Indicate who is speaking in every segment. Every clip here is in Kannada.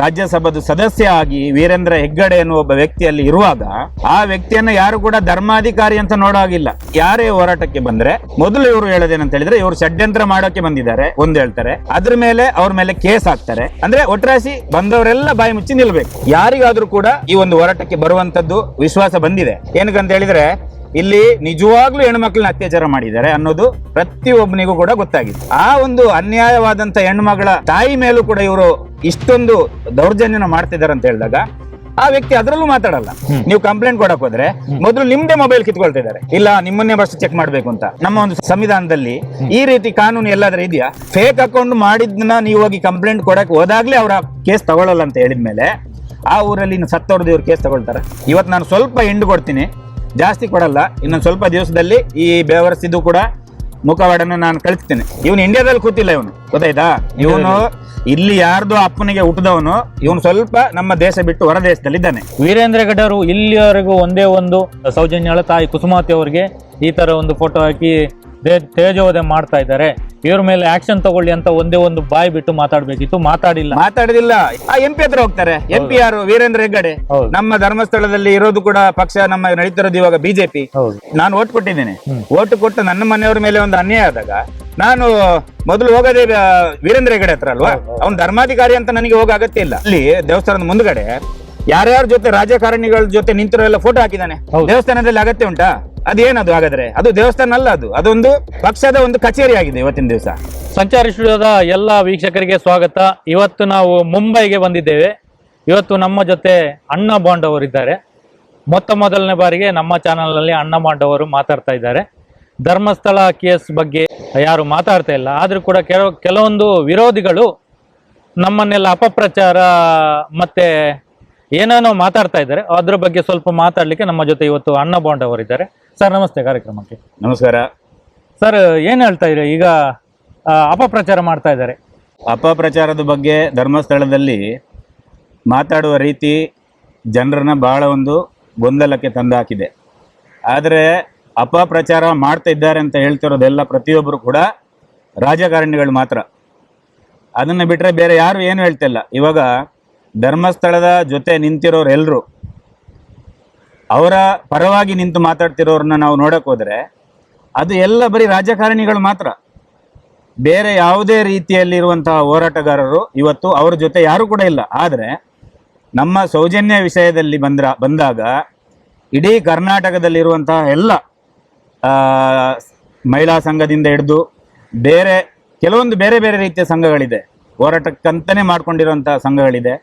Speaker 1: ರಾಜ್ಯಸಭಾದ ಸದಸ್ಯ ಆಗಿ ವೀರೇಂದ್ರ ಹೆಗ್ಗಡೆ ಎನ್ನುವ ಒಬ್ಬ ವ್ಯಕ್ತಿಯಲ್ಲಿ ಇರುವಾಗ ಆ ವ್ಯಕ್ತಿಯನ್ನ ಯಾರು ಕೂಡ ಧರ್ಮಾಧಿಕಾರಿ ಅಂತ ನೋಡೋಗಿಲ್ಲ ಯಾರೇ ಹೋರಾಟಕ್ಕೆ ಬಂದ್ರೆ ಮೊದಲು ಇವರು ಹೇಳೋದೇನಂತ ಹೇಳಿದ್ರೆ ಇವರು ಷಡ್ಯಂತ್ರ ಮಾಡೋಕೆ ಬಂದಿದ್ದಾರೆ ಒಂದು ಹೇಳ್ತಾರೆ. ಅದ್ರ ಮೇಲೆ ಅವ್ರ ಮೇಲೆ ಕೇಸ್ ಹಾಕ್ತಾರೆ. ಅಂದ್ರೆ ಒಟ್ರಾಸಿ ಬಂದವರೆಲ್ಲ ಬಾಯಿ ಮುಚ್ಚಿ ನಿಲ್ಬೇಕು. ಯಾರಿಗಾದ್ರೂ ಕೂಡ ಈ ಒಂದು ಹೋರಾಟಕ್ಕೆ ಬರುವಂತದ್ದು ವಿಶ್ವಾಸ ಬಂದಿದೆ. ಏನಕ್ಕಂತ ಹೇಳಿದ್ರೆ ಇಲ್ಲಿ ನಿಜವಾಗ್ಲೂ ಹೆಣ್ಮಕ್ಳನ್ನ ಅತ್ಯಾಚಾರ ಮಾಡಿದ್ದಾರೆ ಅನ್ನೋದು ಪ್ರತಿಯೊಬ್ಬನಿಗೂ ಕೂಡ ಗೊತ್ತಾಗಿದೆ. ಆ ಒಂದು ಅನ್ಯಾಯವಾದಂತ ಹೆಣ್ಮಗಳ ತಾಯಿ ಮೇಲೂ ಕೂಡ ಇವರು ಇಷ್ಟೊಂದು ದೌರ್ಜನ್ಯನ ಮಾಡ್ತಿದ್ದಾರೆ ಅಂತ ಹೇಳಿದಾಗ ಆ ವ್ಯಕ್ತಿ ಅದರಲ್ಲೂ ಮಾತಾಡಲ್ಲ. ನೀವು ಕಂಪ್ಲೇಂಟ್ ಕೊಡಕ್ ಹೋದ್ರೆ ಮೊದಲು ನಿಮ್ದೇ ಮೊಬೈಲ್ ಕಿತ್ಕೊಳ್ತಾ ಇದ್ದಾರೆ ಇಲ್ಲ ನಿಮ್ಮನ್ನೇ ಫಸ್ಟ್ ಚೆಕ್ ಮಾಡ್ಬೇಕು ಅಂತ. ನಮ್ಮ ಒಂದು ಸಂವಿಧಾನದಲ್ಲಿ ಈ ರೀತಿ ಕಾನೂನು ಎಲ್ಲಾದ್ರೂ ಇದೆಯಾ? ಫೇಕ್ ಅಕೌಂಟ್ ಮಾಡಿದ್ನ ನೀವು ಹೋಗಿ ಕಂಪ್ಲೇಂಟ್ ಕೊಡಕ್ ಹೋದಾಗ್ಲೇ ಅವರ ಕೇಸ್ ತಗೊಳ್ಳಲ್ಲ ಅಂತ ಹೇಳಿದ್ಮೇಲೆ ಆ ಊರಲ್ಲಿ ಇನ್ನು ಸತ್ತವ್ರದ್ದು ಇವ್ರು ಕೇಸ್ ತಗೊಳ್ತಾರೆ. ಇವತ್ತು ನಾನು ಸ್ವಲ್ಪ ಹಿಂಡು ಕೊಡ್ತೀನಿ. ಜಾಸ್ತಿ ಕೊಡಲ್ಲ. ಇನ್ನೊಂದು ಸ್ವಲ್ಪ ದಿವಸದಲ್ಲಿ ಈ ಬೇವರ್ಸಿದ್ದು ಕೂಡ ಮುಖವಾಡನ್ನು ನಾನು ಕಳಿಸ್ತೇನೆ. ಇವನು ಇಂಡಿಯಾದಲ್ಲಿ ಕೂತಿಲ್ಲ ಇವನು. ಗೊತ್ತಾಯ್ತಾ? ಇವನು ಇಲ್ಲಿ ಯಾರ್ದು ಅಪ್ಪನಿಗೆ ಹುಟ್ಟಿದವನು. ಇವನು ಸ್ವಲ್ಪ ನಮ್ಮ ದೇಶ ಬಿಟ್ಟು ಹೊರ ದೇಶದಲ್ಲಿ ಇದ್ದಾನೆ.
Speaker 2: ವೀರೇಂದ್ರ ಗಡ್ಡರು ಇಲ್ಲಿಯವರೆಗೂ ಒಂದೇ ಒಂದು ಸೌಜನ್ಯಳ ತಾಯಿ ಕುಸುಮಾವತಿ ಅವರಿಗೆ ಈ ತರ ಒಂದು ಫೋಟೋ ಹಾಕಿ ದೇ- ತೇಜೋವಧೆ ಮಾಡ್ತಾ ಇದ್ದಾರೆ. ಇವ್ರ ಮೇಲೆ ಆಕ್ಷನ್ ತಗೊಳ್ಳಿ ಅಂತ ಒಂದೇ ಒಂದು ಬಾಯಿ ಬಿಟ್ಟು ಮಾತಾಡ್ಬೇಕಿತ್ತು. ಮಾತಾಡಿಲ್ಲ.
Speaker 1: ಮಾತಾಡುದಿಲ್ಲ. ಆ ಎಂ ಪಿ ಹತ್ರ ಹೋಗ್ತಾರೆ. ಎಂ ಪಿ ಯಾರು? ವೀರೇಂದ್ರ ಹೆಗ್ಗಡೆ.
Speaker 2: ಹೌದು.
Speaker 1: ನಮ್ಮ ಧರ್ಮಸ್ಥಳದಲ್ಲಿ ಇರೋದು ಕೂಡ ಪಕ್ಷ ನಮ್ಮ ನಡೀತಿರೋದು ಇವಾಗ ಬಿಜೆಪಿ.
Speaker 2: ಹೌದು.
Speaker 1: ನಾನು ಓಟ್ ಕೊಟ್ಟಿದ್ದೇನೆ. ಓಟ್ ಕೊಟ್ಟು ನನ್ನ ಮನೆಯವರ ಮೇಲೆ ಒಂದು ಅನ್ಯಾಯ ಆದಾಗ ನಾನು ಮೊದಲು ಹೋಗೋದೇ ಆ, ವೀರೇಂದ್ರ ಹೆಗ್ಗಡೆ ಹತ್ರ ಅಲ್ವಾ? ಅವ್ನು ಧರ್ಮಾಧಿಕಾರಿ ಅಂತ ನನಗೆ ಹೋಗ ಅಗತ್ಯ ಇಲ್ಲ. ಅಲ್ಲಿ ದೇವಸ್ಥಾನದ ಮುಂದ್ಗಡೆ ಯಾರ್ಯಾರ ಜೊತೆ ರಾಜಕಾರಣಿಗಳ ಜೊತೆ ನಿಂತಿರೋ ಎಲ್ಲ ಫೋಟೋ ಹಾಕಿದ್ದಾನೆ ದೇವಸ್ಥಾನದಲ್ಲಿ ಅಗತ್ಯ ಉಂಟಾ? ಅದೇನದು ಹಾಗಾದ್ರೆ? ಅದು ದೇವಸ್ಥಾನ ಅಲ್ಲ ಅದು. ಅದೊಂದು ಪಕ್ಷದ ಒಂದು ಕಚೇರಿ ಆಗಿದೆ ಇವತ್ತಿನ ದಿವಸ.
Speaker 2: ಸಂಚಾರಿ ಸ್ಟುಡಿಯೋದ ಎಲ್ಲ ವೀಕ್ಷಕರಿಗೆ ಸ್ವಾಗತ. ಇವತ್ತು ನಾವು ಮುಂಬೈಗೆ ಬಂದಿದ್ದೇವೆ. ಇವತ್ತು ನಮ್ಮ ಜೊತೆ ಅಣ್ಣ ಬಾಂಡ್ ಅವರಿದ್ದಾರೆ ಮೊತ್ತ ಮೊದಲನೇ ಬಾರಿಗೆ ನಮ್ಮ ಚಾನಲ್ನಲ್ಲಿ ಅಣ್ಣ ಬಾಂಡ್ ಅವರು ಮಾತಾಡ್ತಾ ಇದ್ದಾರೆ. ಧರ್ಮಸ್ಥಳ ಕೇಸ್ ಬಗ್ಗೆ ಯಾರು ಮಾತಾಡ್ತಾ ಇಲ್ಲ. ಆದರೂ ಕೂಡ ಕೆಲವು ಕೆಲವೊಂದು ವಿರೋಧಿಗಳು ನಮ್ಮನ್ನೆಲ್ಲ ಅಪಪ್ರಚಾರ ಮತ್ತೆ ಏನೇನೋ ಮಾತಾಡ್ತಾ ಇದ್ದಾರೆ ಅದ್ರ ಬಗ್ಗೆ ಸ್ವಲ್ಪ ಮಾತಾಡ್ಲಿಕ್ಕೆ ನಮ್ಮ ಜೊತೆ ಇವತ್ತು ಅಣ್ಣ ಬಾಂಡ್ ಅವರಿದ್ದಾರೆ ಸರ್ ನಮಸ್ತೆ ಕಾರ್ಯಕ್ರಮಕ್ಕೆ.
Speaker 1: ನಮಸ್ಕಾರ.
Speaker 2: ಸರ್ ಏನ್ ಹೇಳ್ತಾ ಇದ್ರೆ ಈಗ ಆ, ಅಪಪ್ರಚಾರ ಮಾಡ್ತಾ ಇದ್ದಾರೆ.
Speaker 1: ಅಪಪ್ರಚಾರದ ಬಗ್ಗೆ ಧರ್ಮಸ್ಥಳದಲ್ಲಿ ಮಾತಾಡುವ ರೀತಿ ಜನರನ್ನ ಬಹಳ ಒಂದು ಗೊಂದಲಕ್ಕೆ ತಂದಾಕಿದೆ. ಆದರೆ ಅಪಪ್ರಚಾರ ಮಾಡ್ತಾ ಇದ್ದಾರೆ ಅಂತ ಹೇಳ್ತಿರೋದೆಲ್ಲ ಪ್ರತಿಯೊಬ್ಬರು ಕೂಡ ರಾಜಕಾರಣಿಗಳು ಮಾತ್ರ. ಅದನ್ನು ಬಿಟ್ಟರೆ ಬೇರೆ ಯಾರು ಏನು ಹೇಳ್ತಿಲ್ಲ. ಇವಾಗ ಧರ್ಮಸ್ಥಳದ ಜೊತೆ ನಿಂತಿರೋರೆಲ್ಲರೂ ಅವರ ಪರವಾಗಿ ನಿಂತು ಮಾತಾಡ್ತಿರೋರನ್ನ ನಾವು ನೋಡಕ್ ಹೋದ್ರೆ ಅದು ಎಲ್ಲ ಬರೀ ರಾಜಕಾರಣಿಗಳು ಮಾತ್ರ. ಬೇರೆ ಯಾವುದೇ ರೀತಿಯಲ್ಲಿರುವಂತಹ ಹೋರಾಟಗಾರರು ಇವತ್ತು ಅವರ ಜೊತೆ ಯಾರು ಕೂಡ ಇಲ್ಲ. ಆದರೆ ನಮ್ಮ ಸೌಜನ್ಯ ವಿಷಯದಲ್ಲಿ ಬಂದ್ರ, ಬಂದಾಗ ಇಡೀ ಕರ್ನಾಟಕದಲ್ಲಿರುವಂತಹ ಎಲ್ಲ ಮಹಿಳಾ ಸಂಘದಿಂದ ಹಿಡಿದು ಬೇರೆ, ಕೆಲವೊಂದು ಬೇರೆ ಬೇರೆ ರೀತಿಯ ಸಂಘಗಳಿದೆ. ಹೋರಾಟಕ್ಕಂತಲೇ ಮಾಡ್ಕೊಂಡಿರುವಂತಹ ಸಂಘಗಳಿದೆ.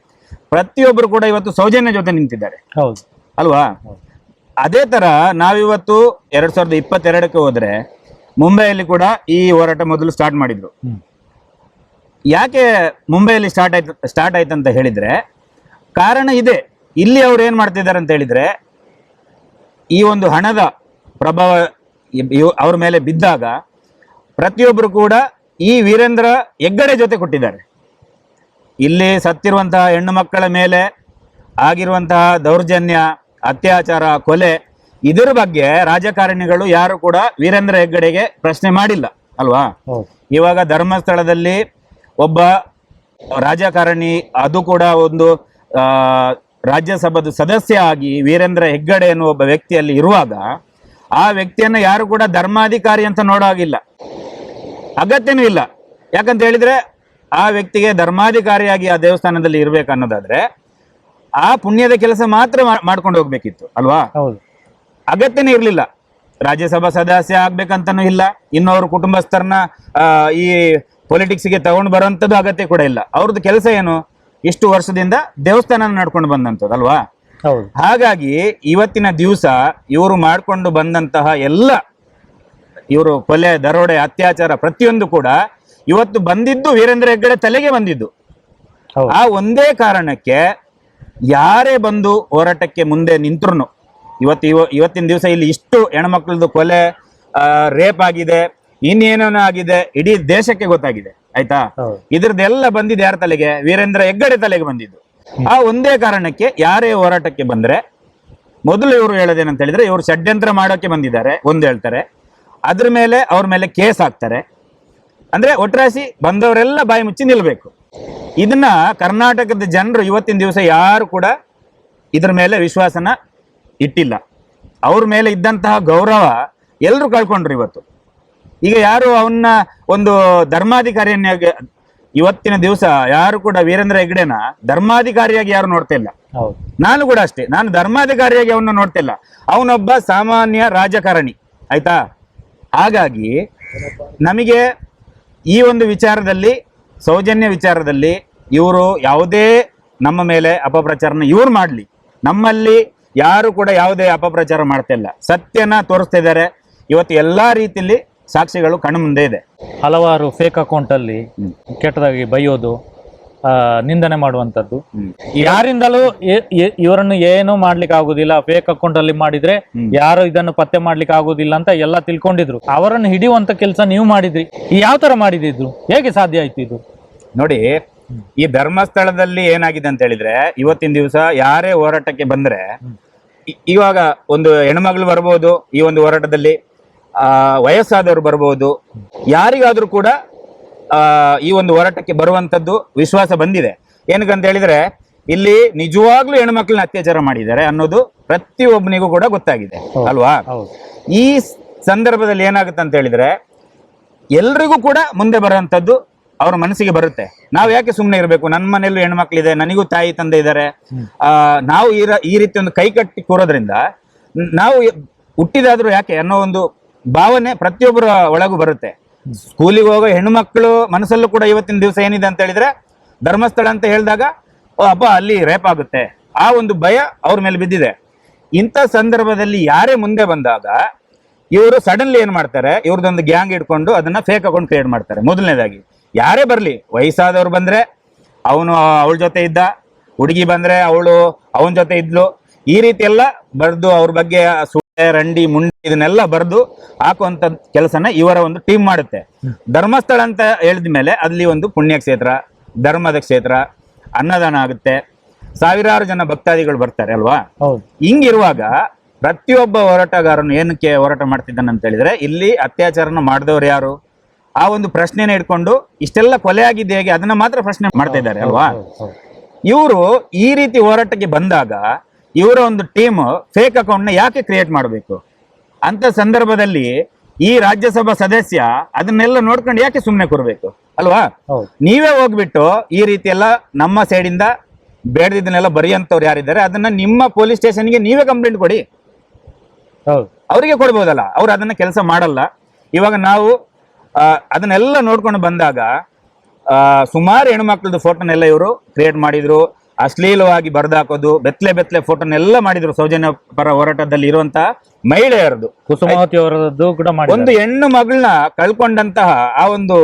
Speaker 1: ಪ್ರತಿಯೊಬ್ಬರು ಕೂಡ ಇವತ್ತು ಸೌಜನ್ಯ ಜೊತೆ ನಿಂತಿದ್ದಾರೆ.
Speaker 2: ಹೌದು.
Speaker 1: ಅಲ್ವಾ? ಅದೇ ತರ ನಾವಿವತ್ತು ಎರಡ್ ಸಾವಿರದ ಇಪ್ಪತ್ತೆರಡಕ್ಕೆ ಹೋದ್ರೆ ಮುಂಬೈಯಲ್ಲಿ ಕೂಡ ಈ ಹೋರಾಟ ಮೊದಲು ಸ್ಟಾರ್ಟ್ ಮಾಡಿದ್ರು. ಯಾಕೆ ಮುಂಬೈಯಲ್ಲಿ ಸ್ಟಾರ್ಟ್ ಆಯ್ತು ಸ್ಟಾರ್ಟ್ ಆಯ್ತು ಅಂತ ಹೇಳಿದ್ರೆ ಕಾರಣ ಇದೆ. ಇಲ್ಲಿ ಅವ್ರು ಏನ್ ಮಾಡ್ತಿದ್ದಾರೆ ಅಂತ ಹೇಳಿದ್ರೆ ಈ ಒಂದು ಹಣದ ಪ್ರಭಾವ ಅವ್ರ ಮೇಲೆ ಬಿದ್ದಾಗ ಪ್ರತಿಯೊಬ್ಬರು ಕೂಡ ಈ ವೀರೇಂದ್ರ ಹೆಗ್ಗಡೆ ಜೊತೆ ಕೊಟ್ಟಿದ್ದಾರೆ. ಇಲ್ಲಿ ಸತ್ತಿರುವಂತಹ ಹೆಣ್ಣು ಮಕ್ಕಳ ಮೇಲೆ ಆಗಿರುವಂತಹ ದೌರ್ಜನ್ಯ ಅತ್ಯಾಚಾರ ಕೊಲೆ ಇದರ ಬಗ್ಗೆ ರಾಜಕಾರಣಿಗಳು ಯಾರು ಕೂಡ ವೀರೇಂದ್ರ ಹೆಗ್ಗಡೆಗೆ ಪ್ರಶ್ನೆ ಮಾಡಿಲ್ಲ ಅಲ್ವಾ? ಇವಾಗ ಧರ್ಮಸ್ಥಳದಲ್ಲಿ ಒಬ್ಬ ರಾಜಕಾರಣಿ ಅದು ಕೂಡ ಒಂದು ಆ, ರಾಜ್ಯಸಭಾದ ಸದಸ್ಯ ಆಗಿ ವೀರೇಂದ್ರ ಹೆಗ್ಗಡೆ ಎನ್ನುವ ಒಬ್ಬ ವ್ಯಕ್ತಿಯಲ್ಲಿ ಇರುವಾಗ ಆ ವ್ಯಕ್ತಿಯನ್ನ ಯಾರು ಕೂಡ ಧರ್ಮಾಧಿಕಾರಿ ಅಂತ ನೋಡೋ ಆಗಿಲ್ಲ ಅಗತ್ಯನೂ ಇಲ್ಲ. ಯಾಕಂತ ಹೇಳಿದ್ರೆ ಆ ವ್ಯಕ್ತಿಗೆ ಧರ್ಮಾಧಿಕಾರಿಯಾಗಿ ಆ ದೇವಸ್ಥಾನದಲ್ಲಿ ಇರ್ಬೇಕು ಅನ್ನೋದಾದ್ರೆ ಆ ಪುಣ್ಯದ ಕೆಲಸ ಮಾತ್ರ ಮಾಡ್ಕೊಂಡು ಹೋಗ್ಬೇಕಿತ್ತು ಅಲ್ವಾ?
Speaker 2: ಹೌದು.
Speaker 1: ಅಗತ್ಯನೇ ಇರಲಿಲ್ಲ. ರಾಜ್ಯಸಭಾ ಸದಸ್ಯ ಆಗ್ಬೇಕಂತನೂ ಇಲ್ಲ. ಇನ್ನು ಅವ್ರ ಕುಟುಂಬಸ್ಥರನ್ನ ಈ ಪೊಲಿಟಿಕ್ಸ್ಗೆ ತಗೊಂಡು ಬರುವಂಥದ್ದು ಅಗತ್ಯ ಕೂಡ ಇಲ್ಲ. ಅವ್ರದ್ದು ಕೆಲಸ ಏನು? ಇಷ್ಟು ವರ್ಷದಿಂದ ದೇವಸ್ಥಾನ ನಡ್ಕೊಂಡು ಬಂದಂಥದ್ದು ಅಲ್ವಾ? ಹಾಗಾಗಿ ಇವತ್ತಿನ ದಿವಸ ಇವರು ಮಾಡ್ಕೊಂಡು ಬಂದಂತಹ ಎಲ್ಲ ಇವರು ಕೊಲೆ ದರೋಡೆ ಅತ್ಯಾಚಾರ ಪ್ರತಿಯೊಂದು ಕೂಡ ಇವತ್ತು ಬಂದಿದ್ದು ವೀರೇಂದ್ರ ಹೆಗ್ಗಡೆ ತಲೆಗೆ ಬಂದಿದ್ದು. ಆ ಒಂದೇ ಕಾರಣಕ್ಕೆ ಯಾರೇ ಬಂದು ಹೋರಾಟಕ್ಕೆ ಮುಂದೆ ನಿಂತ್ರು ಇವತ್ತು ಇವ ಇವತ್ತಿನ ದಿವಸ ಇಲ್ಲಿ ಇಷ್ಟು ಹೆಣ್ಮಕ್ಳದ್ದು ಕೊಲೆ ರೇಪ್ ಆಗಿದೆ ಇನ್ನೇನೇನೋ ಆಗಿದೆ ಇಡೀ ದೇಶಕ್ಕೆ ಗೊತ್ತಾಗಿದೆ ಆಯ್ತಾ? ಇದ್ರದ್ದೆಲ್ಲ ಬಂದಿದ್ದು ಯಾರ ತಲೆಗೆ? ವೀರೇಂದ್ರ ಹೆಗ್ಗಡೆ ತಲೆಗೆ ಬಂದಿದ್ದು. ಆ ಒಂದೇ ಕಾರಣಕ್ಕೆ ಯಾರೇ ಹೋರಾಟಕ್ಕೆ ಬಂದ್ರೆ ಮೊದಲು ಇವರು ಹೇಳೋದೇನಂತ ಹೇಳಿದ್ರೆ ಇವರು ಷಡ್ಯಂತ್ರ ಮಾಡೋಕೆ ಬಂದಿದ್ದಾರೆ ಒಂದು ಹೇಳ್ತಾರೆ. ಅದ್ರ ಮೇಲೆ ಅವ್ರ ಮೇಲೆ ಕೇಸ್ ಹಾಕ್ತಾರೆ. ಅಂದ್ರೆ ಒಟ್ರಾಸಿ ಬಂದವರೆಲ್ಲ ಬಾಯಿ ಮುಚ್ಚಿ ನಿಲ್ಬೇಕು. ಇದನ್ನ ಕರ್ನಾಟಕದ ಜನರು ಇವತ್ತಿನ ದಿವಸ ಯಾರು ಕೂಡ ಇದ್ರ ಮೇಲೆ ವಿಶ್ವಾಸನ ಇಟ್ಟಿಲ್ಲ. ಅವ್ರ ಮೇಲೆ ಇದ್ದಂತಹ ಗೌರವ ಎಲ್ಲರೂ ಕಳ್ಕೊಂಡ್ರು ಇವತ್ತು. ಈಗ ಯಾರು ಅವನ್ನ ಒಂದು ಧರ್ಮಾಧಿಕಾರಿಯನ್ನಾಗಿ ಇವತ್ತಿನ ದಿವಸ ಯಾರು ಕೂಡ ವೀರೇಂದ್ರ ಹೆಗ್ಡೆನ ಧರ್ಮಾಧಿಕಾರಿಯಾಗಿ ಯಾರು ನೋಡ್ತಾ ಇಲ್ಲ.
Speaker 2: ಹೌದು.
Speaker 1: ನಾನು ಕೂಡ ಅಷ್ಟೇ. ನಾನು ಧರ್ಮಾಧಿಕಾರಿಯಾಗಿ ಅವನ್ನ ನೋಡ್ತಿಲ್ಲ ಅವನೊಬ್ಬ ಸಾಮಾನ್ಯ ರಾಜಕಾರಣಿ. ಆಯ್ತಾ? ಹಾಗಾಗಿ ನಮಗೆ ಈ ಒಂದು ವಿಚಾರದಲ್ಲಿ ಸೌಜನ್ಯ ವಿಚಾರದಲ್ಲಿ ಇವರು ಯಾವುದೇ ನಮ್ಮ ಮೇಲೆ ಅಪಪ್ರಚಾರನ ಇವ್ರು ಮಾಡಲಿ. ನಮ್ಮಲ್ಲಿ ಯಾರು ಕೂಡ ಯಾವುದೇ ಅಪಪ್ರಚಾರ ಮಾಡ್ತಾ ಇಲ್ಲ. ಸತ್ಯನ ತೋರಿಸ್ತಾ ಇದ್ದಾರೆ. ಇವತ್ತು ಎಲ್ಲ ರೀತಿಯಲ್ಲಿ ಸಾಕ್ಷಿಗಳು ಕಣ್ಣು ಮುಂದೆ ಇದೆ.
Speaker 2: ಹಲವಾರು ಫೇಕ್
Speaker 1: ಅಕೌಂಟಲ್ಲಿ
Speaker 2: ಕೆಟ್ಟದಾಗಿ ಬೈಯೋದು ನಿಂದನೆ ಮಾಡುವಂತದ್ದು ಯಾರಿಂದಲೂ ಇವರನ್ನು ಏನು ಮಾಡ್ಲಿಕ್ಕೆ ಆಗುದಿಲ್ಲ. ಫೇಕ್ ಅಕೌಂಟ್ ಅಲ್ಲಿ ಮಾಡಿದ್ರೆ ಯಾರು ಇದನ್ನು ಪತ್ತೆ ಮಾಡ್ಲಿಕ್ಕೆ ಆಗುದಿಲ್ಲ ಅಂತ ಎಲ್ಲ ತಿಳ್ಕೊಂಡಿದ್ರು. ಅವರನ್ನು ಹಿಡಿಯುವಂತ ಕೆಲಸ ನೀವು ಮಾಡಿದ್ರಿ. ಯಾವ ತರ ಮಾಡಿದಿದ್ರು ಹೇಗೆ ಸಾಧ್ಯ ಆಯ್ತು ಇದು?
Speaker 1: ನೋಡಿ ಈ ಧರ್ಮಸ್ಥಳದಲ್ಲಿ ಏನಾಗಿದೆ ಅಂತ ಹೇಳಿದ್ರೆ ಇವತ್ತಿನ ದಿವಸ ಯಾರೇ ಹೋರಾಟಕ್ಕೆ ಬಂದ್ರೆ ಇವಾಗ ಒಂದು ಹೆಣ್ಮಗಳು ಬರ್ಬೋದು ಈ ಒಂದು ಹೋರಾಟದಲ್ಲಿ ಆ ವಯಸ್ಸಾದವರು ಬರ್ಬೋದು ಯಾರಿಗಾದ್ರೂ ಕೂಡ ಈ ಒಂದು ಹೋರಾಟಕ್ಕೆ ಬರುವಂತದ್ದು ವಿಶ್ವಾಸ ಬಂದಿದೆ. ಏನಕ್ಕಂತ ಹೇಳಿದ್ರೆ ಇಲ್ಲಿ ನಿಜವಾಗ್ಲೂ ಹೆಣ್ಮಕ್ಳನ್ನ ಅತ್ಯಾಚಾರ ಮಾಡಿದ್ದಾರೆ ಅನ್ನೋದು ಪ್ರತಿಯೊಬ್ಬನಿಗೂ ಕೂಡ ಗೊತ್ತಾಗಿದೆ ಅಲ್ವಾ? ಈ ಸಂದರ್ಭದಲ್ಲಿ ಏನಾಗುತ್ತೆ ಅಂತ ಹೇಳಿದ್ರೆ ಎಲ್ರಿಗೂ ಕೂಡ ಮುಂದೆ ಬರುವಂತದ್ದು ಅವ್ರ ಮನಸ್ಸಿಗೆ ಬರುತ್ತೆ. ನಾವು ಯಾಕೆ ಸುಮ್ಮನೆ ಇರಬೇಕು? ನನ್ನ ಮನೆಯಲ್ಲೂ ಹೆಣ್ಮಕ್ಳಿದೆ ನನಗೂ ತಾಯಿ ತಂದೆ ಇದ್ದಾರೆ ಆ, ನಾವು ಈ ರೀತಿ ಒಂದು ಕೈ ಕಟ್ಟಿ ಕೂರೋದ್ರಿಂದ ನಾವು ಹುಟ್ಟಿದಾದ್ರೂ ಯಾಕೆ ಅನ್ನೋ ಒಂದು ಭಾವನೆ ಪ್ರತಿಯೊಬ್ಬರ ಒಳಗೂ ಬರುತ್ತೆ. ಸ್ಕೂಲಿಗೆ ಹೋಗೋ ಹೆಣ್ಣು ಮಕ್ಕಳು ಮನಸ್ಸಲ್ಲೂ ಕೂಡ ಇವತ್ತಿನ ದಿವಸ ಏನಿದೆ ಅಂತ ಹೇಳಿದ್ರೆ ಧರ್ಮಸ್ಥಳ ಅಂತ ಹೇಳಿದಾಗ ಹಬ್ಬ ಅಲ್ಲಿ ರೇಪ್ ಆಗುತ್ತೆ. ಆ ಒಂದು ಭಯ ಅವ್ರ ಮೇಲೆ ಬಿದ್ದಿದೆ. ಇಂಥ ಸಂದರ್ಭದಲ್ಲಿ ಯಾರೇ ಮುಂದೆ ಬಂದಾಗ, ಇವರು ಸಡನ್ಲಿ ಏನ್ ಮಾಡ್ತಾರೆ ಇವ್ರದ್ದೊಂದು ಗ್ಯಾಂಗ್ ಇಟ್ಕೊಂಡು ಅದನ್ನ ಫೇಕ್ ಅಕೌಂಟ್ ಕ್ರಿಯೇಟ್ ಮಾಡ್ತಾರೆ. ಮೊದಲನೇದಾಗಿ, ಯಾರೇ ಬರ್ಲಿ, ವಯಸ್ಸಾದವ್ರು ಬಂದ್ರೆ ಅವನು ಅವಳ ಜೊತೆ ಇದ್ದ, ಹುಡುಗಿ ಬಂದ್ರೆ ಅವಳು ಅವನ ಜೊತೆ ಇದ್ಲು. ಈ ರೀತಿ ಎಲ್ಲ ಬರ್ದು ಅವ್ರ ಬಗ್ಗೆ ಸುಳ್ಳೆ, ರಂಡಿ, ಮುಂಡಿ ಇದನ್ನೆಲ್ಲ ಬರೆದು ಹಾಕುವಂತ ಕೆಲಸನ ಇವರ ಒಂದು ಟೀಮ್ ಮಾಡುತ್ತೆ. ಧರ್ಮಸ್ಥಳ ಅಂತ ಹೇಳಿದ ಮೇಲೆ ಅಲ್ಲಿ ಒಂದು ಪುಣ್ಯ ಕ್ಷೇತ್ರ ಧರ್ಮದ ಕ್ಷೇತ್ರ ಅನ್ನದಾನ ಆಗುತ್ತೆ. ಸಾವಿರಾರು ಜನ ಭಕ್ತಾದಿಗಳು ಬರ್ತಾರೆ ಅಲ್ವಾ? ಹಿಂಗಿರುವಾಗ ಪ್ರತಿಯೊಬ್ಬ ಹೋರಾಟಗಾರನು ಏನಕ್ಕೆ ಹೋರಾಟ ಮಾಡ್ತಿದ್ದಾನೆ ಅಂತ ಹೇಳಿದ್ರೆ ಇಲ್ಲಿ ಅತ್ಯಾಚಾರನ ಮಾಡಿದವರು ಯಾರು? ಆ ಒಂದು ಪ್ರಶ್ನೆನ ಇಟ್ಕೊಂಡು ಇಷ್ಟೆಲ್ಲ ಕೊಲೆ ಆಗಿದ್ದು ಹೇಗೆ? ಅದನ್ನ ಮಾತ್ರ ಪ್ರಶ್ನೆ ಮಾಡ್ತಾ ಇದ್ದಾರೆ ಅಲ್ವಾ. ಇವರು ಈ ರೀತಿ ಹೋರಾಟಕ್ಕೆ ಬಂದಾಗ ಇವರ ಒಂದು ಟೀಮ್ ಫೇಕ್ ಅಕೌಂಟ್ನ ಯಾಕೆ ಕ್ರಿಯೇಟ್ ಮಾಡಬೇಕು? ಅಂತ ಸಂದರ್ಭದಲ್ಲಿ ಈ ರಾಜ್ಯಸಭಾ ಸದಸ್ಯ ಅದನ್ನೆಲ್ಲ ನೋಡ್ಕೊಂಡು ಯಾಕೆ ಸುಮ್ಮನೆ ಕೊಡ್ಬೇಕು ಅಲ್ವಾ? ನೀವೇ ಹೋಗ್ಬಿಟ್ಟು ಈ ರೀತಿ ಎಲ್ಲ ನಮ್ಮ ಸೈಡಿಂದ ಬೇಡದಿದ್ದನ್ನೆಲ್ಲ ಬರೆಯಂತವ್ರು ಯಾರಿದ್ದಾರೆ ಅದನ್ನ ನಿಮ್ಮ ಪೊಲೀಸ್ ಸ್ಟೇಷನ್ಗೆ ನೀವೇ ಕಂಪ್ಲೇಂಟ್ ಕೊಡಿ. ಅವರಿಗೆ ಕೊಡ್ಬೋದಲ್ಲ ಅವ್ರು ಅದನ್ನ ಕೆಲಸ ಮಾಡಲ್ಲ. ಇವಾಗ ನಾವು ಅದನ್ನೆಲ್ಲ ನೋಡ್ಕೊಂಡು ಬಂದಾಗ ಸುಮಾರು ಹೆಣ್ಮಕ್ಳದ್ದು ಫೋಟೋನೆಲ್ಲ ಇವರು ಕ್ರಿಯೇಟ್ ಮಾಡಿದ್ರು. ಅಶ್ಲೀಲವಾಗಿ ಬರ್ದಾಕೋದು ಬೆತ್ಲೆ ಬೆತ್ತಲೆ ಫೋಟೋನೆಲ್ಲ ಮಾಡಿದ್ರು ಸೌಜನ್ಯ ಪರ ಹೋರಾಟದಲ್ಲಿ ಇರುವಂತಹ ಮಹಿಳೆಯರದು
Speaker 2: ಕುಸುಮಾವತಿ ಅವರದ್ದು ಕೂಡ ಮಾಡಿ
Speaker 1: ಒಂದು ಹೆಣ್ಣು ಮಗಳನ್ನ ಕಳ್ಕೊಂಡಂತಹ ಆ ಒಂದು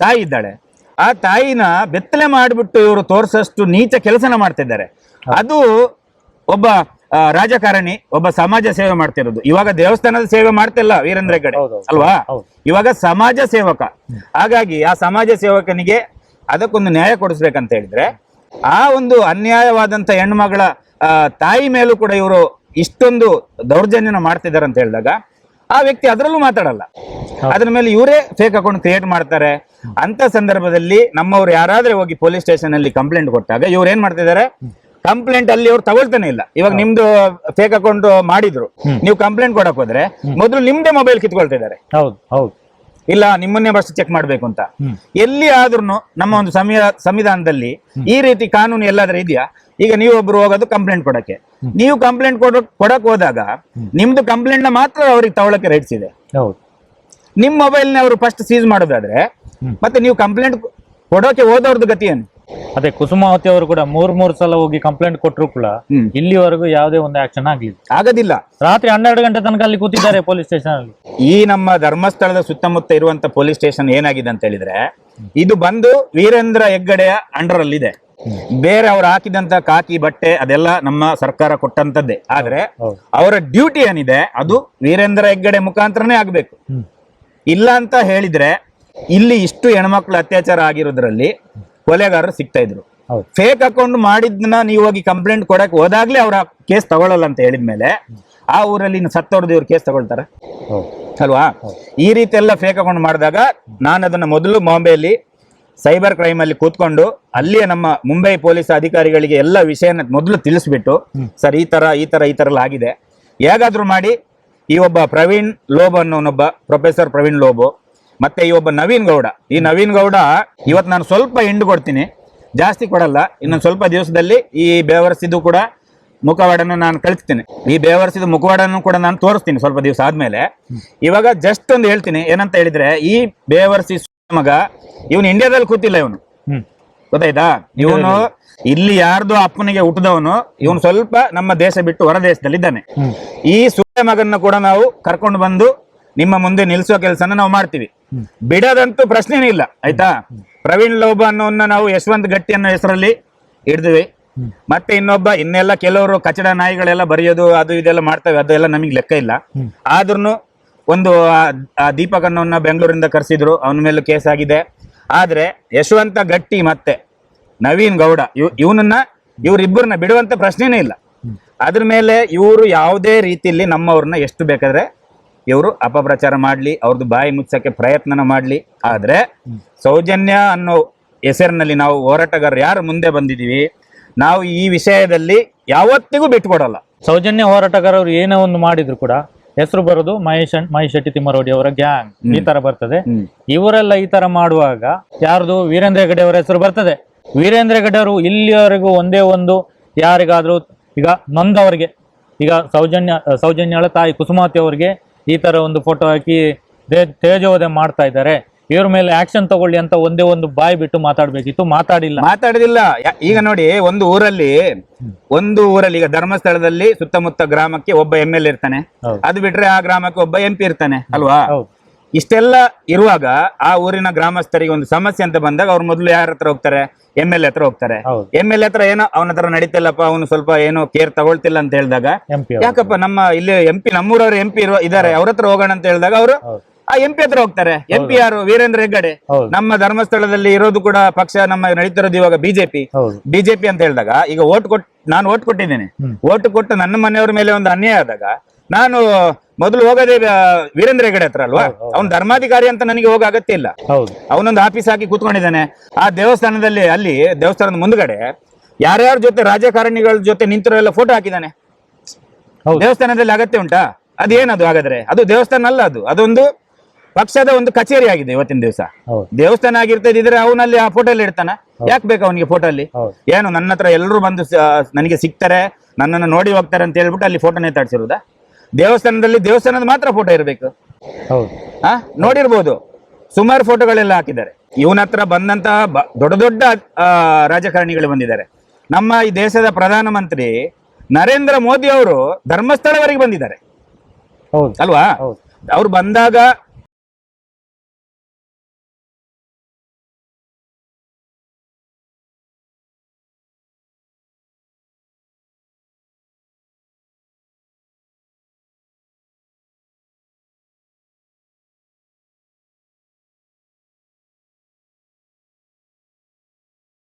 Speaker 1: ತಾಯಿ ಇದ್ದಾಳೆ. ಆ ತಾಯಿನ ಬೆತ್ತಲೆ ಮಾಡಿಬಿಟ್ಟು ಇವರು ತೋರಿಸಷ್ಟು ನೀಚ ಕೆಲಸನ ಮಾಡ್ತಿದ್ದಾರೆ. ಅದು ಒಬ್ಬ ರಾಜಕಾರಣಿ ಒಬ್ಬ ಸಮಾಜ ಸೇವೆ ಮಾಡ್ತಿರೋದು. ಇವಾಗ ದೇವಸ್ಥಾನದ ಸೇವೆ ಮಾಡ್ತಿಲ್ಲ ವೀರೇಂದ್ರ ಹೆಗ್ಗಡೆ. ಅಲ್ವಾ? ಇವಾಗ ಸಮಾಜ ಸೇವಕ. ಹಾಗಾಗಿ ಆ ಸಮಾಜ ಸೇವಕನಿಗೆ ಅದಕ್ಕೊಂದು ನ್ಯಾಯ ಕೊಡಿಸ್ಬೇಕಂತ ಹೇಳಿದ್ರೆ ಆ ಒಂದು ಅನ್ಯಾಯವಾದಂತ ಹೆಣ್ಮಗಳ ತಾಯಿ ಮೇಲೂ ಕೂಡ ಇವರು ಇಷ್ಟೊಂದು ದೌರ್ಜನ್ಯನ ಮಾಡ್ತಿದ್ದಾರೆ ಅಂತ ಹೇಳಿದಾಗ ಆ ವ್ಯಕ್ತಿ ಅದರಲ್ಲೂ ಮಾತಾಡಲ್ಲ. ಅದ್ರ ಮೇಲೆ ಇವರೇ ಫೇಕ್ ಅಕೌಂಟ್ ಕ್ರಿಯೇಟ್ ಮಾಡ್ತಾರೆ. ಅಂತ ಸಂದರ್ಭದಲ್ಲಿ ನಮ್ಮವ್ರು ಯಾರಾದ್ರೆ ಹೋಗಿ ಪೊಲೀಸ್ ಸ್ಟೇಷನ್ ಅಲ್ಲಿ ಕಂಪ್ಲೇಂಟ್ ಕೊಟ್ಟಾಗ ಇವ್ರು ಏನ್ ಮಾಡ್ತಿದ್ದಾರೆ ಕಂಪ್ಲೇಂಟ್ ಅಲ್ಲಿ ಅವ್ರು ತಗೊಳ್ತಾನೆ ಇಲ್ಲ. ಇವಾಗ ನಿಮ್ದು ಫೇಕ್ ಅಕೌಂಟ್ ಮಾಡಿದ್ರು. ನೀವು ಕಂಪ್ಲೇಂಟ್ ಕೊಡಕ್ ಹೋದ್ರೆ ಮೊದಲು ನಿಮ್ದೇ ಮೊಬೈಲ್ ಕಿತ್ಕೊಳ್ತಿದ್ದಾರೆ.
Speaker 2: ಹೌದು ಹೌದು.
Speaker 1: ಇಲ್ಲ ನಿಮ್ಮನ್ನೇ ಫಸ್ಟ್ ಚೆಕ್ ಮಾಡ್ಬೇಕು ಅಂತ. ಎಲ್ಲಿ ಆದ್ರೂ ನಮ್ಮ ಒಂದು ಸಂವಿಧಾ ಸಂವಿಧಾನದಲ್ಲಿ ಈ ರೀತಿ ಕಾನೂನು ಎಲ್ಲಾದ್ರೂ ಇದೆಯಾ? ಈಗ ನೀವೊಬ್ರು ಹೋಗೋದು ಕಂಪ್ಲೇಂಟ್ ಕೊಡಕ್ಕೆ. ನೀವು ಕಂಪ್ಲೇಂಟ್ ಕೊಡ ಕೊಡಕ್ ಹೋದಾಗ ನಿಮ್ದು ಕಂಪ್ಲೇಂಟ್ನ ಮಾತ್ರ ಅವ್ರಿಗೆ ತಗೊಳಕ್ಕೆ ರೈಟ್ಸ್ ಇದೆ.
Speaker 2: ಹೌದು.
Speaker 1: ನಿಮ್ ಮೊಬೈಲ್ನ ಅವರು ಫಸ್ಟ್ ಸೀಸ್ ಮಾಡೋದಾದ್ರೆ ಮತ್ತೆ ನೀವು ಕಂಪ್ಲೇಂಟ್ ಕೊಡೋಕೆ ಹೋದವ್ರದ್ದು ಗತಿ ಏನು?
Speaker 2: ಅದೇ ಕುಸುಮಾವತಿ ಅವರು ಕೂಡ ಮೂರ್ ಮೂರ್ ಸಲ ಹೋಗಿ ಕಂಪ್ಲೇಂಟ್ ಕೊಟ್ಟರು ಕೂಡ. ಇಲ್ಲಿವರೆಗೂ ಯಾವುದೇ ಒಂದು ಆಕ್ಷನ್ ಆಗ್ಲಿಲ್ಲ.
Speaker 1: ಆಗೋದಿಲ್ಲ.
Speaker 2: ರಾತ್ರಿ ಹನ್ನೆರಡು ಗಂಟೆ ತನಕ ಅಲ್ಲಿ ಕೂತಿದ್ದಾರೆ ಪೊಲೀಸ್ ಸ್ಟೇಷನ್ ಅಲ್ಲಿ.
Speaker 1: ಈ ನಮ್ಮ ಧರ್ಮಸ್ಥಳದ ಸುತ್ತಮುತ್ತ ಇರುವಂತ ಪೊಲೀಸ್ ಸ್ಟೇಷನ್ ಏನಾಗಿದೆ ಅಂತ ಹೇಳಿದ್ರೆ ಇದು ಬಂದು ವೀರೇಂದ್ರ ಹೆಗ್ಗಡೆಯ ಅಂಡರ್ ಅಲ್ಲಿ ಇದೆ. ಬೇರೆ ಅವ್ರು ಹಾಕಿದಂತ ಕಾಕಿ ಬಟ್ಟೆ ಅದೆಲ್ಲ ನಮ್ಮ ಸರ್ಕಾರ ಕೊಟ್ಟಂತದ್ದೇ. ಆದ್ರೆ ಅವರ ಡ್ಯೂಟಿ ಏನಿದೆ ಅದು ವೀರೇಂದ್ರ ಹೆಗ್ಗಡೆ ಮುಖಾಂತರನೇ ಆಗ್ಬೇಕು. ಇಲ್ಲ ಅಂತ ಹೇಳಿದ್ರೆ ಇಲ್ಲಿ ಇಷ್ಟು ಹೆಣ್ಮಕ್ಳು ಅತ್ಯಾಚಾರ ಆಗಿರೋದ್ರಲ್ಲಿ ಕೊಲೆಗಾರರು ಸಿಗ್ತಾ ಇದ್ರು. ಫೇಕ್ ಅಕೌಂಟ್ ಮಾಡಿದ್ನ ನೀವು ಹೋಗಿ ಕಂಪ್ಲೇಂಟ್ ಕೊಡಕ್ ಹೋದಾಗ್ಲೇ ಅವ್ರ ಕೇಸ್ ತಗೊಳ್ಳಲ್ಲ ಅಂತ ಹೇಳಿದ್ಮೇಲೆ ಆ ಊರಲ್ಲಿ ಸತ್ತವ್ರದ್ದು ಇವ್ರು ಕೇಸ್ ತಗೊಳ್ತಾರೆ. ಅಲ್ವಾ? ಈ ರೀತಿ ಎಲ್ಲ ಫೇಕ್ ಅಕೌಂಟ್ ಮಾಡಿದಾಗ ನಾನು ಅದನ್ನ ಮೊದಲು ಬಾಂಬೆಯಲ್ಲಿ ಸೈಬರ್ ಕ್ರೈಮ್ ಅಲ್ಲಿ ಕೂತ್ಕೊಂಡು ಅಲ್ಲಿಯೇ ನಮ್ಮ ಮುಂಬೈ ಪೊಲೀಸ್ ಅಧಿಕಾರಿಗಳಿಗೆ ಎಲ್ಲ ವಿಷಯನ ಮೊದಲು ತಿಳಿಸ್ಬಿಟ್ಟು ಸರ್ ಈ ತರ ಈ ತರ ಈ ತರ ಎಲ್ಲ ಆಗಿದೆ. ಹೇಗಾದ್ರೂ ಮಾಡಿ ಈ ಒಬ್ಬ ಪ್ರವೀಣ್ ಲೋಬ್ ಅನ್ನೋನೊಬ್ಬ ಪ್ರೊಫೆಸರ್ ಪ್ರವೀಣ್ ಲೋಬು ಮತ್ತೆ ಈ ಒಬ್ಬ ನವೀನ್ ಗೌಡ. ಈ ನವೀನ್ ಗೌಡ ಇವತ್ತು ನಾನು ಸ್ವಲ್ಪ ಹಿಂಡು ಕೊಡ್ತೀನಿ. ಜಾಸ್ತಿ ಕೊಡಲ್ಲ. ಇನ್ನೊಂದು ಸ್ವಲ್ಪ ದಿವಸದಲ್ಲಿ ಈ ಬೇವರ್ಸಿದ್ದು ಕೂಡ ಮುಖವಾಡನ್ನು ನಾನು ಕಳಿಸ್ತೀನಿ. ಈ ಬೇವರ್ಸಿದ ಮುಖವಾಡನ್ನು ಕೂಡ ನಾನು ತೋರಿಸ್ತೀನಿ ಸ್ವಲ್ಪ ದಿವಸ ಆದ್ಮೇಲೆ. ಇವಾಗ ಜಸ್ಟ್ ಒಂದು ಹೇಳ್ತೀನಿ. ಏನಂತ ಹೇಳಿದ್ರೆ ಈ ಬೇವರ್ಸಿ ಮಗ ಇವನು ಇಂಡಿಯಾದಲ್ಲಿ ಕೂತಿಲ್ಲ ಇವನು. ಗೊತ್ತಾಯ್ತಾ? ಇವನು ಇಲ್ಲಿ ಯಾರ್ದು ಅಪ್ಪನಿಗೆ ಹುಟ್ಟಿದವನು ಇವನು ಸ್ವಲ್ಪ ನಮ್ಮ ದೇಶ ಬಿಟ್ಟು ಹೊರ ದೇಶದಲ್ಲಿ
Speaker 2: ಇದ್ದಾನೆ
Speaker 1: ಈ ಸೂರ್ಯ ಮಗನ್ನ ಕೂಡ ನಾವು ಕರ್ಕೊಂಡು ಬಂದು ನಿಮ್ಮ ಮುಂದೆ ನಿಲ್ಲಿಸುವ ಕೆಲಸನ ನಾವು ಮಾಡ್ತೀವಿ. ಬಿಡದಂತೂ ಪ್ರಶ್ನೆನೇ ಇಲ್ಲ, ಆಯ್ತಾ? ಪ್ರವೀಣ್ ಲೋಬ ಅನ್ನೋನ್ನ ನಾವು ಯಶವಂತ್ ಗಟ್ಟಿ ಅನ್ನೋ ಹೆಸರಲ್ಲಿ ಹಿಡಿದ್ವಿ. ಮತ್ತೆ ಇನ್ನೊಬ್ಬ, ಇನ್ನೆಲ್ಲ ಕೆಲವರು ಕಚಡ ನಾಯಿಗಳೆಲ್ಲ ಬರೆಯೋದು, ಅದು ಇದೆಲ್ಲ ಮಾಡ್ತವೆ, ಅದೆಲ್ಲ ನಮಗೆ ಲೆಕ್ಕ ಇಲ್ಲ. ಆದ್ರೂ ಒಂದು ದೀಪಕ್ ಅನ್ನೋನ್ನ ಬೆಂಗಳೂರಿಂದ ಕರೆಸಿದ್ರು, ಅವನ ಮೇಲೂ ಕೇಸ್ ಆಗಿದೆ. ಆದ್ರೆ ಯಶವಂತ ಗಟ್ಟಿ ಮತ್ತೆ ನವೀನ್ ಗೌಡ, ಇವ್, ಇವನನ್ನ ಇವ್ರಿಬ್ಬರನ್ನ ಬಿಡುವಂತ ಪ್ರಶ್ನೆನೇ ಇಲ್ಲ. ಅದ್ರ ಮೇಲೆ ಇವರು ಯಾವುದೇ ರೀತಿಯಲ್ಲಿ ನಮ್ಮವ್ರನ್ನ ಎಷ್ಟು ಬೇಕಾದ್ರೆ ಇವರು ಅಪಪ್ರಚಾರ ಮಾಡ್ಲಿ ಅವ್ರದ್ದು ಬಾಯಿ ಮುಚ್ಚಕ್ಕೆ ಪ್ರಯತ್ನನ ಮಾಡ್ಲಿ. ಆದ್ರೆ ಸೌಜನ್ಯ ಅನ್ನೋ ಹೆಸರಿನಲ್ಲಿ ನಾವು ಹೋರಾಟಗಾರರು ಯಾರು ಮುಂದೆ ಬಂದಿದೀವಿ ನಾವು ಈ ವಿಷಯದಲ್ಲಿ ಯಾವತ್ತಿಗೂ ಬಿಟ್ಕೊಡಲ್ಲ.
Speaker 2: ಸೌಜನ್ಯ ಹೋರಾಟಗಾರರು ಏನೋ ಒಂದು ಮಾಡಿದ್ರು ಕೂಡ ಹೆಸರು ಬರೋದು ಮಹೇಶ್ ಮಹೇಶ್ ಶೆಟ್ಟಿ ತಿಮ್ಮರೋಡಿ ಅವರ ಗ್ಯಾಂಗ್ ಈ ತರ ಬರ್ತದೆ. ಇವರೆಲ್ಲ ಈ ತರ ಮಾಡುವಾಗ ಯಾರ್ದು? ವೀರೇಂದ್ರ ಹೆಗಡೆ ಅವರ ಹೆಸರು ಬರ್ತದೆ. ವೀರೇಂದ್ರ ಹೆಗಡೆ ಅವರು ಇಲ್ಲಿಯವರೆಗೂ ಒಂದೇ ಒಂದು ಯಾರಿಗಾದ್ರೂ ಈಗ ನೊಂದವರಿಗೆ ಈಗ ಸೌಜನ್ಯ ಸೌಜನ್ಯಳ ತಾಯಿ ಕುಸುಮಾತಿ ಅವರಿಗೆ ಈ ತರ ಒಂದು ಫೋಟೋ ಹಾಕಿ ತೇಜೋವಧೆ ಮಾಡ್ತಾ ಇದ್ದಾರೆ. ಇವ್ರ ಮೇಲೆ ಆಕ್ಷನ್ ತಗೊಳ್ಳಿ ಅಂತ ಒಂದೇ ಒಂದು ಬಾಯಿ ಬಿಟ್ಟು ಮಾತಾಡ್ಬೇಕಿತ್ತು. ಮಾತಾಡಿಲ್ಲ.
Speaker 1: ಮಾತಾಡಿದಿಲ್ಲ. ಈಗ ನೋಡಿ ಒಂದು ಊರಲ್ಲಿ ಒಂದು ಊರಲ್ಲಿ ಈಗ ಧರ್ಮಸ್ಥಳದಲ್ಲಿ ಸುತ್ತಮುತ್ತ ಗ್ರಾಮಕ್ಕೆ ಒಬ್ಬ ಎಂ ಎಲ್ ಇರ್ತಾನೆ. ಅದು ಬಿಟ್ರೆ ಆ ಗ್ರಾಮಕ್ಕೆ ಒಬ್ಬ ಎಂ ಪಿ ಇರ್ತಾನೆ ಅಲ್ವಾ? ಇಷ್ಟೆಲ್ಲ ಇರುವಾಗ ಆ ಊರಿನ ಗ್ರಾಮಸ್ಥರಿಗೆ ಒಂದು ಸಮಸ್ಯೆ ಅಂತ ಬಂದಾಗ ಅವ್ರು ಮೊದಲು ಯಾರ ಹತ್ರ ಹೋಗ್ತಾರೆ? ಎಂ ಎಲ್ ಹತ್ರ ಹೋಗ್ತಾರೆ. ಎಂ ಎಲ್ ಎ ಹತ್ರ ಏನೋ ಅವನ ಹತ್ರ ನಡೀತಿಲ್ಲಪ್ಪ ಅವನು ಸ್ವಲ್ಪ ಏನೋ ಕೇರ್ ತಗೊಳ್ತಿಲ್ಲ ಅಂತ ಹೇಳಿದಾಗ
Speaker 2: ಎಂ
Speaker 1: ಯಾಕಪ್ಪ ನಮ್ಮ ಇಲ್ಲಿ ಎಂ ಪಿ ನಮ್ಮೂರವ್ರು ಎಂ ಪಿ ಇದಾರೆ ಅವ್ರ ಹತ್ರ ಹೋಗೋಣ ಅಂತ ಹೇಳಿದಾಗ ಅವರು ಆ ಎಂ ಪಿ ಹತ್ರ ಹೋಗ್ತಾರೆ. ಎಂ ಪಿ ಯಾರು? ವೀರೇಂದ್ರ ಹೆಗ್ಗಡೆ. ನಮ್ಮ ಧರ್ಮಸ್ಥಳದಲ್ಲಿ ಇರೋದು ಕೂಡ ಪಕ್ಷ ನಮ್ಮ ನಡೀತಿರೋದು ಇವಾಗ ಬಿಜೆಪಿ ಬಿಜೆಪಿ ಅಂತ ಹೇಳಿದಾಗ ಈಗ ಓಟ್ ಕೊಟ್ಟು ನಾನು ಓಟ್ ಕೊಟ್ಟಿದ್ದೇನೆ. ಓಟ್ ಕೊಟ್ಟು ನನ್ನ ಮನೆಯವ್ರ ಮೇಲೆ ಒಂದು ಅನ್ಯಾಯ ಆದಾಗ ನಾನು ಮೊದಲು ಹೋಗೋದೇ ವೀರೇಂದ್ರ ಹೆಗಡೆ ಹತ್ರ ಅಲ್ವಾ? ಅವ್ನು ಧರ್ಮಾಧಿಕಾರಿ ಅಂತ ನನಗೆ ಹೋಗ ಅಗತ್ಯ ಇಲ್ಲ. ಅವನೊಂದು ಆಫೀಸ್ ಹಾಕಿ ಕೂತ್ಕೊಂಡಿದ್ದಾನೆ. ಆ ದೇವಸ್ಥಾನದಲ್ಲಿ ಅಲ್ಲಿ ದೇವಸ್ಥಾನದ ಮುಂದ್ಗಡೆ ಯಾರ್ಯಾರ ಜೊತೆ ರಾಜಕಾರಣಿಗಳ ಜೊತೆ ನಿಂತಿರೋ ಎಲ್ಲ ಫೋಟೋ ಹಾಕಿದ್ದಾನೆ ದೇವಸ್ಥಾನದಲ್ಲಿ ಅಗತ್ಯ ಉಂಟಾ? ಅದೇನದು ಹಾಗಾದ್ರೆ? ಅದು ದೇವಸ್ಥಾನ ಅಲ್ಲ ಅದು. ಅದೊಂದು ಪಕ್ಷದ ಒಂದು ಕಚೇರಿ ಆಗಿದೆ ಇವತ್ತಿನ ದಿವಸ. ದೇವಸ್ಥಾನ ಆಗಿರ್ತದಿದ್ರೆ ಅವನಲ್ಲಿ ಆ ಫೋಟೋ ಅಲ್ಲಿ ಇಡ್ತಾನ? ಯಾಕೆ ಬೇಕು ಅವನಿಗೆ ಫೋಟೋ ಅಲ್ಲಿ? ಏನು ನನ್ನ ಹತ್ರ ಎಲ್ಲರೂ ಬಂದು ನನಗೆ ಸಿಗ್ತಾರೆ ನನ್ನನ್ನು ನೋಡಿ ಹೋಗ್ತಾರೆ ಅಂತ ಹೇಳ್ಬಿಟ್ಟು ಅಲ್ಲಿ ಫೋಟೋ ನೇತಾಡ್ಸಿರುವುದಾ ದೇವಸ್ಥಾನದಲ್ಲಿ ದೇವಸ್ಥಾನದ ಮಾತ್ರ ಫೋಟೋ ಇರಬೇಕು. ಹಾ ನೋಡಿರ್ಬೋದು. ಸುಮಾರು ಫೋಟೋಗಳೆಲ್ಲ ಹಾಕಿದ್ದಾರೆ. ಇವನ ಹತ್ರ ಬಂದಂತಹ ದೊಡ್ಡ ದೊಡ್ಡ ರಾಜಕಾರಣಿಗಳು ಬಂದಿದ್ದಾರೆ. ನಮ್ಮ ಈ ದೇಶದ ಪ್ರಧಾನಮಂತ್ರಿ ನರೇಂದ್ರ ಮೋದಿ ಅವರು ಧರ್ಮಸ್ಥಳವರೆಗೆ ಬಂದಿದ್ದಾರೆ. ಅಲ್ವಾ? ಅವ್ರು ಬಂದಾಗ